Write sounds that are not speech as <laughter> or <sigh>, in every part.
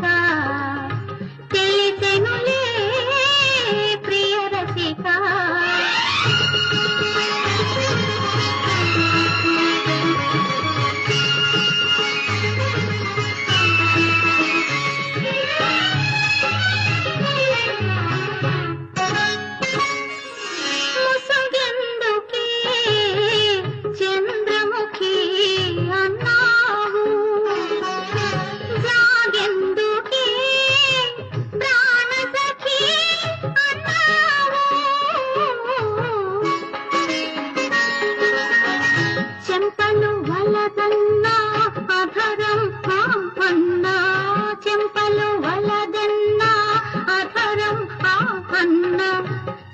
का వలదన్నా అధరం పాపన్నా చెంపలు వలదన్నా అధరం పాపన్నా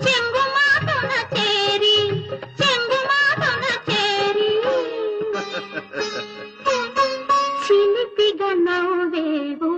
చెంగు మాటన చేరి చెంగు మాటన చేరి. <laughs> చిలిపిగా నవ్వేవు